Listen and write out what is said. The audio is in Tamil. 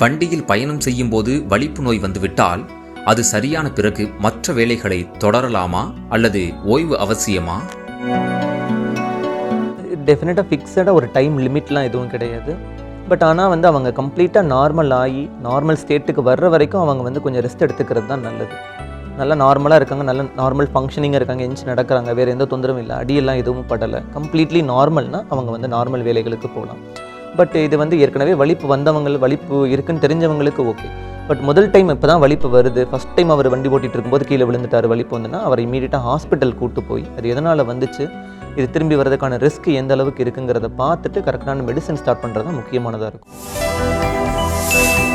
வண்டியில் பயணம் செய்யும்போது வலிப்பு நோய் வந்துவிட்டால் அது சரியான பிறகு மற்ற வேலைகளை தொடரலாமா அல்லது ஓய்வு அவசியமா? டெஃபினட்டாக ஃபிக்ஸடாக ஒரு டைம் லிமிட்லாம் எதுவும் கிடையாது. பட் ஆனால் வந்து அவங்க கம்ப்ளீட்டாக நார்மல் ஆகி நார்மல் ஸ்டேட்டுக்கு வர்ற வரைக்கும் அவங்க வந்து கொஞ்சம் ரெஸ்ட் எடுத்துக்கிறது தான் நல்லது. நல்லா நார்மலாக இருக்காங்க நல்ல நார்மல் ஃபங்க்ஷனிங்காக இருக்காங்க எஞ்சி நடக்கிறாங்க வேறு எந்த தொந்தரவும் இல்லை அடியெல்லாம் எதுவும் படலை. கம்ப்ளீட்லி நார்மல்னால் அவங்க வந்து நார்மல் வேலைகளுக்கு போகலாம். பட் இது வந்து ஏற்கனவே வலிப்பு வந்தவங்க வலிப்பு இருக்குன்னு தெரிஞ்சவங்களுக்கு ஓகே பட் முதல் டைம் இப்போ தான் வலிப்பு வருது. ஃபஸ்ட் டைம் அவர் வண்டி ஓட்டிகிட்டு இருக்கும்போது கீழே விழுந்துட்டார். வலிப்பு வந்துன்னா அவர் இமீடியட்டாக ஹாஸ்பிட்டல் கூட்டு போய் அது எதனால் வந்துச்சு இது திரும்பி வர்றதுக்கான ரிஸ்க் எந்த அளவுக்கு இருக்குங்கிறத பார்த்துட்டு கரெக்டான மெடிசன் ஸ்டார்ட் பண்ணுறது தான் முக்கியமானதாக இருக்கும்.